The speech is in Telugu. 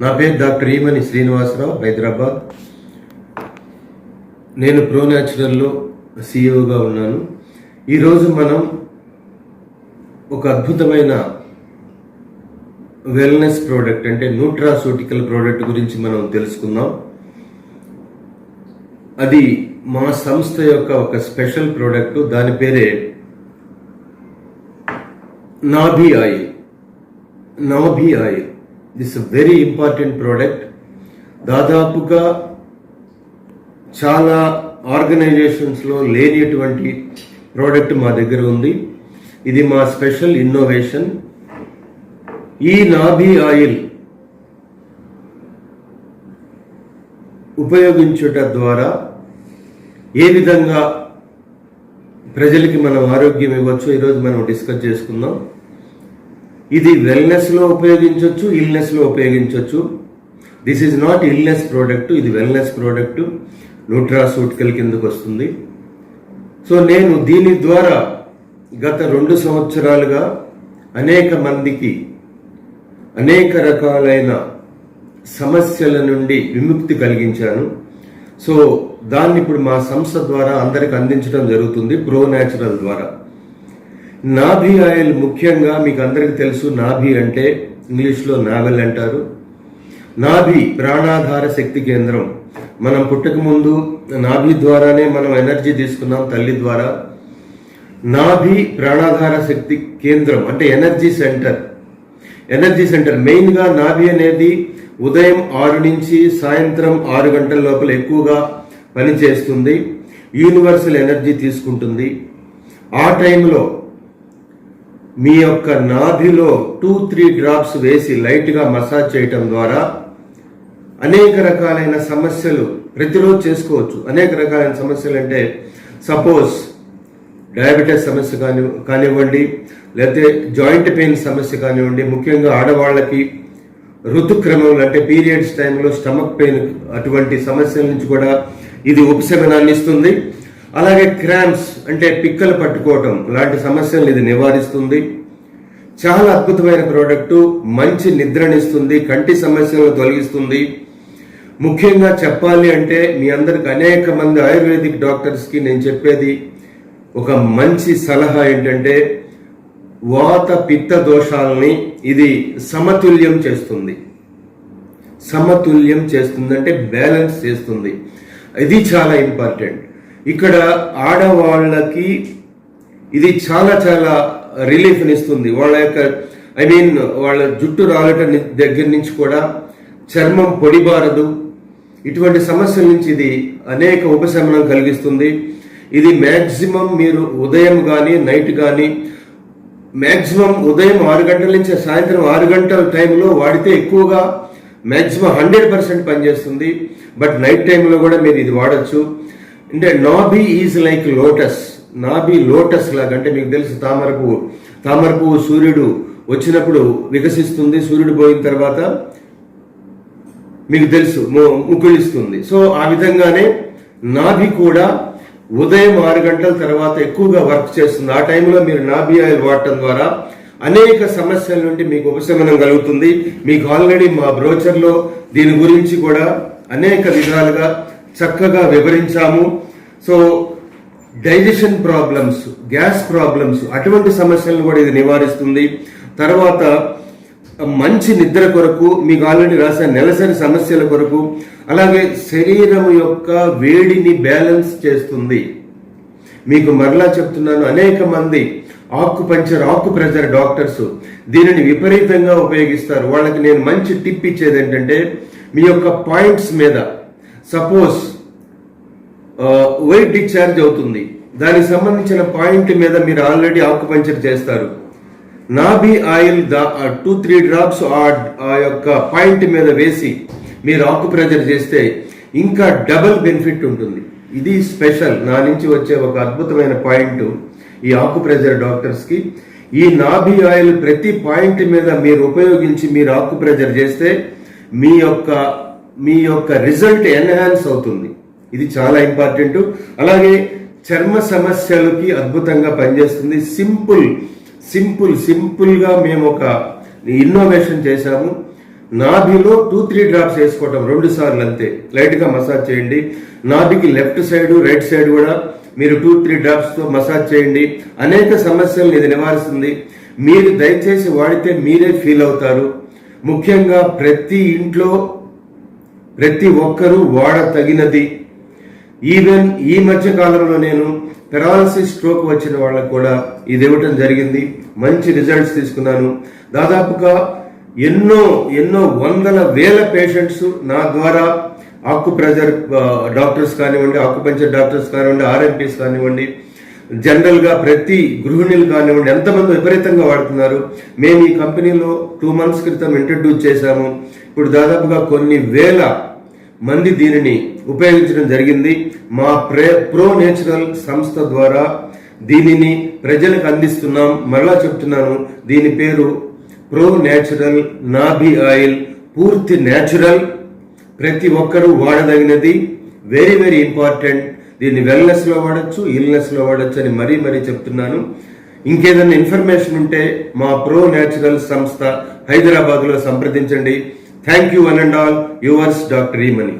నా పేరు డాక్టర్ ఈమని శ్రీనివాసరావు హైదరాబాద్. నేను ప్రో న్యాచురల్లో సీఈఓగా ఉన్నాను. ఈరోజు మనం ఒక అద్భుతమైన వెల్నెస్ ప్రోడక్ట్ అంటే న్యూట్రాసూటికల్ ప్రోడక్ట్ గురించి మనం తెలుసుకుందాం. అది మా సంస్థ యొక్క ఒక స్పెషల్ ప్రోడక్ట్ దాని పేరే నాభి ఆయిల్ నాభి oil this very important product దాదాపుగా చాలా ఆర్గనైజేషన్స్లో లేనిటువంటి ప్రోడక్ట్ మా దగ్గర ఉంది. ఇది మా స్పెషల్ ఇన్నోవేషన్ ఈ నాభి ఆయిల్ ఉపయోగించుట ద్వారా ఏ విధంగా ప్రజలకి మనం ఆరోగ్యం ఇవ్వచ్చు ఈరోజు మనం డిస్కస్ చేసుకుందాం. ఇది వెల్నెస్లో ఉపయోగించవచ్చు ఇల్నెస్లో ఉపయోగించవచ్చు this is not illness product ఇది వెల్నెస్ ప్రోడక్ట్ న్యూట్రాసూటికల్ కిందకు వస్తుంది. సో నేను దీని ద్వారా గత రెండు సంవత్సరాలుగా అనేక మందికి అనేక రకాలైన సమస్యల నుండి విముక్తి కలిగించాను. సో దాన్ని ఇప్పుడు మా సంస్థ ద్వారా అందరికి అందించడం జరుగుతుంది ప్రో న్యాచురల్ ద్వారా. నాభి ఆయిల్ ముఖ్యంగా మీకు అందరికీ తెలుసు. నాభి అంటే ఇంగ్లీష్లో నావెల్ అంటారు. నాభి ప్రాణాధార శక్తి కేంద్రం. మనం పుట్టక ముందు నాభి ద్వారానే మనం ఎనర్జీ తీసుకున్నాం తల్లి ద్వారా. నాభి ప్రాణాధార శక్తి కేంద్రం అంటే ఎనర్జీ సెంటర్. ఎనర్జీ సెంటర్ మెయిన్గా నాభి అనేది ఉదయం ఆరు నుంచి సాయంత్రం ఆరు గంటల లోపల ఎక్కువగా పనిచేస్తుంది. యూనివర్సల్ ఎనర్జీ తీసుకుంటుంది. ఆ టైంలో మీ యొక్క నాభిలో టూ త్రీ డ్రాప్స్ వేసి లైట్గా మసాజ్ చేయటం ద్వారా అనేక రకాలైన సమస్యలు ప్రతిరోజు చేసుకోవచ్చు. అనేక రకాలైన సమస్యలు అంటే సపోజ్ డయాబెటీస్ సమస్య కాని కానివ్వండి లేకపోతే జాయింట్ పెయిన్ సమస్య కానివ్వండి ముఖ్యంగా ఆడవాళ్ళకి ఋతుక్రమంలో అంటే పీరియడ్స్ టైంలో స్టమక్ పెయిన్ అటువంటి సమస్యల నుంచి కూడా ఇది ఉపశమనాన్ని ఇస్తుంది. అలాగే క్రామ్స్ అంటే పిక్కలు పట్టుకోవటం లాంటి సమస్యలను ఇది నివారిస్తుంది. చాలా అద్భుతమైన ప్రోడక్టు మంచి నిద్రనిస్తుంది కంటి సమస్యలను తొలగిస్తుంది. ముఖ్యంగా చెప్పాలి అంటే మీ అందరికి అనేక మంది ఆయుర్వేదిక్ డాక్టర్స్కి నేను చెప్పేది ఒక మంచి సలహా ఏంటంటే వాత పిత్త దోషాలని ఇది సమతుల్యం చేస్తుంది. సమతుల్యం చేస్తుందంటే బ్యాలెన్స్ చేస్తుంది. ఇది చాలా ఇంపార్టెంట్. ఇక్కడ ఆడవాళ్ళకి ఇది చాలా చాలా రిలీఫ్ని ఇస్తుంది. వాళ్ళ యొక్క ఐ మీన్ వాళ్ళ జుట్టు రాలటం ని- దగ్గర నుంచి కూడా చర్మం పొడిబారదు ఇటువంటి సమస్యల నుంచి ఇది అనేక ఉపశమనం కలిగిస్తుంది. ఇది మ్యాక్సిమం మీరు ఉదయం కానీ నైట్ కానీ మ్యాక్సిమం ఉదయం ఆరు గంటల నుంచి సాయంత్రం ఆరు గంటల టైంలో వాడితే ఎక్కువగా మ్యాక్సిమం హండ్రెడ్ పర్సెంట్ పనిచేస్తుంది. బట్ నైట్ టైంలో కూడా మీరు ఇది వాడచ్చు. అంటే నాబీ ఈజ్ లైక్ లోటస్. నాబీ లోటస్ లాగా అంటే మీకు తెలుసు తామర పువ్వు తామర పువ్వు సూర్యుడు వచ్చినప్పుడు వికసిస్తుంది సూర్యుడు పోయిన తర్వాత మీకు తెలుసు ము- ముకుళిస్తుంది. సో ఆ విధంగానే నాభి కూడా ఉదయం ఆరు గంటల తర్వాత ఎక్కువగా వర్క్ చేస్తుంది. ఆ టైంలో మీరు నాభి ఆయిల్ వాడటం ద్వారా అనేక సమస్యల నుండి మీకు ఉపశమనం కలుగుతుంది. మీకు ఆల్రెడీ మా బ్రోచర్లో దీని గురించి కూడా అనేక విధాలుగా చక్కగా వివరించాము. So digestion problems gas problems అటువంటి సమస్యలను కూడా ఇది నివారిస్తుంది. తర్వాత మంచి నిద్ర కొరకు మీకు ఆల్రెడీ రాసిన నెలసరి సమస్యల కొరకు అలాగే శరీరం యొక్క వేడిని బ్యాలెన్స్ చేస్తుంది. మీకు మరలా చెప్తున్నాను అనేక మంది ఆకు పంచర్ ఆకు ప్రెజర్ డాక్టర్స్ దీనిని విపరీతంగా ఉపయోగిస్తారు. వాళ్ళకి నేను మంచి టిప్ ఇచ్చేది ఏంటంటే మీ యొక్క పాయింట్స్ మీద సపోజ్ వెయిట్ డిశ్చార్జ్ అవుతుంది. దానికి సంబంధించిన పాయింట్ మీద మీరు ఆల్రెడీ ఆకుపంచర్ చేస్తారు. నాభి ఆయిల్ టూ త్రీ డ్రాప్స్ ఆ యొక్క పాయింట్ మీద వేసి మీరు ఆకు ప్రెజర్ చేస్తే ఇంకా డబుల్ బెనిఫిట్ ఉంటుంది. ఇది స్పెషల్ నా నుంచి వచ్చే ఒక అద్భుతమైన పాయింట్ ఈ ఆకు ప్రెజర్ ఈ నాభి ఆయిల్ ప్రతి పాయింట్ మీద మీరు ఉపయోగించి మీరు ఆకు ప్రెజర్ చేస్తే మీ యొక్క మీ యొక్క రిజల్ట్ ఎన్హాన్స్ అవుతుంది. ఇది చాలా ఇంపార్టెంట్. అలాగే చర్మ సమస్యలకి అద్భుతంగా పనిచేస్తుంది. సింపుల్ సింపుల్ సింపుల్గా మేము ఒక ఇన్నోవేషన్ చేశాము. నాభిలో టూ త్రీ డ్రాప్స్ వేసుకోవటం రెండు సార్లు అంతే. లైట్గా మసాజ్ చేయండి. నాభికి లెఫ్ట్ సైడ్ రైట్ సైడ్ కూడా మీరు టూ త్రీ డ్రాప్స్తో మసాజ్ చేయండి. అనేక సమస్యలను ఇది నివారిస్తుంది. మీరు దయచేసి వాడితే మీరే ఫీల్ అవుతారు. ముఖ్యంగా ప్రతి ఇంట్లో ప్రతి ఒక్కరూ వాడ తగినది. ఈవెన్ ఈ మధ్య కాలంలో నేను పెరాలసిస్ స్ట్రోక్ వచ్చిన వాళ్ళకు కూడా ఇది ఇవ్వటం జరిగింది. మంచి రిజల్ట్స్ తీసుకున్నాను. దాదాపుగా ఎన్నో ఎన్నో వందల వేల పేషెంట్స్ నా ద్వారా ఆకు ప్రెజర్ డాక్టర్స్ కానివ్వండి ఆకుపంచర్ డాక్టర్స్ కానివ్వండి ఆర్ఎంపీస్ కానివ్వండి జనరల్గా ప్రతి గృహిణులు కానివ్వండి ఎంతమంది విపరీతంగా వాడుతున్నారు. మేము ఈ కంపెనీలో టూ మంత్స్ క్రితం ఇంట్రడ్యూస్ చేశాము. ఇప్పుడు దాదాపుగా కొన్ని వేల మంది దీనిని ఉపయోగించడం జరిగింది. మా ప్రే ప్రో నేచురల్ సంస్థ ద్వారా దీనిని ప్రజలకు అందిస్తున్నాం. మరలా చెప్తున్నాను దీని పేరు ప్రో నేచురల్ నాభి ఆయిల్. పూర్తి నేచురల్ ప్రతి ఒక్కరూ వాడదగినది వెరీ వెరీ ఇంపార్టెంట్. దీన్ని వెల్నెస్లో వాడచ్చు ఇల్నెస్లో వాడచ్చు అని మరీ మరీ చెప్తున్నాను. ఇంకేదైనా ఇన్ఫర్మేషన్ ఉంటే మా ప్రో నేచురల్ సంస్థ హైదరాబాద్లో సంప్రదించండి. Thank you one and all yours doctor Emani